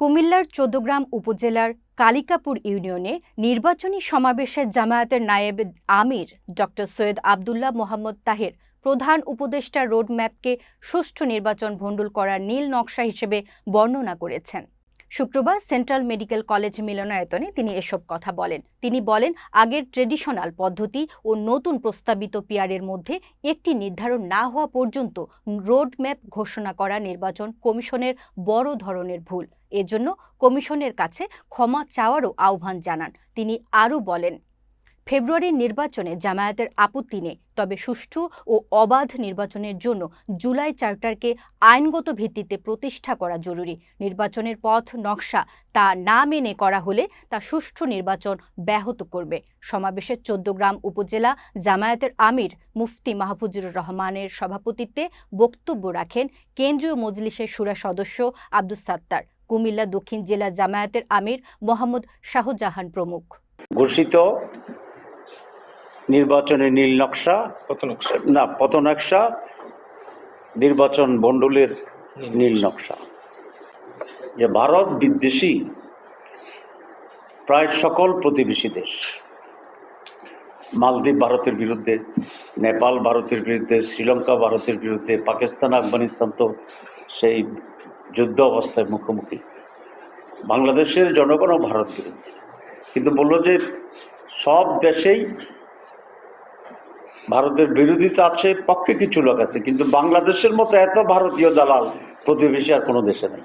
কুমিল্লার চৌদ্দগ্রাম উপজেলার কালিকাপুর ইউনিয়নে নির্বাচনী সমাবেশে জামায়াতের নায়েব আমির ডক্টর সৈয়দ আবদুল্লাহ মোহাম্মদ তাহের, প্রধান উপদেষ্টা রোডম্যাপকে সুষ্ঠু নির্বাচন ভণ্ডুল করার নীল নকশা হিসেবে বর্ণনা করেছেন। শুক্রবার সেন্ট্রাল মেডিকেল কলেজ মিলনায়তনে তিনি এসব কথা বলেন। তিনি বলেন, আগের ট্রেডিশনাল পদ্ধতি ও নতুন প্রস্তাবিত পিয়ারের মধ্যে একটি নির্ধারণ না হওয়া পর্যন্ত রোডম্যাপ ঘোষণা করা নির্বাচন কমিশনের বড় ধরনের ভুল। এজন্য কমিশনের কাছে ক্ষমা চাওয়ারও আহ্বান জানান। তিনি আরও বলেন ফেব্রুয়ারির নির্বাচনে জামায়াতের আপত্তি নেই, তবে সুষ্ঠু ও অবাধ নির্বাচনের জন্য জুলাই চার্টারকে আইনগত ভিত্তিতে প্রতিষ্ঠা করা জরুরি। নির্বাচনের পথ নকশা তা না মেনে করা হলে তা সুষ্ঠু নির্বাচন ব্যাহত করবে। সমাবেশে চোদ্দগ্রাম উপজেলা জামায়াতের আমির মুফতি মাহফুজুর রহমানের সভাপতিত্বে বক্তব্য রাখেন কেন্দ্রীয় মজলিসের সুরা সদস্য আব্দুস সাত্তার। কুমিল্লা দক্ষিণ জেলা জামায়াতের আমির মোহাম্মদ শাহজাহান প্রমুখ। ঘোষিত নির্বাচনের নীল নকশা না পথনকশা নির্বাচন মণ্ডলের নীল নকশা। যে ভারত বিদ্বেষী প্রায় সকল প্রতিবেশী দেশ মালদ্বীপ ভারতের বিরুদ্ধে নেপাল ভারতের বিরুদ্ধে শ্রীলঙ্কা ভারতের বিরুদ্ধে পাকিস্তান আফগানিস্তান তো সেই যুদ্ধ অবস্থায় মুখোমুখি। বাংলাদেশের জনগণও ভারত বিরুদ্ধে। কিন্তু বলল যে সব দেশেই ভারতের বিরোধিতা আছে পক্ষে কিছু লোক আছে, কিন্তু বাংলাদেশের মতো এত ভারতীয় দালাল প্রতিবেশী আর কোনো দেশে নেই।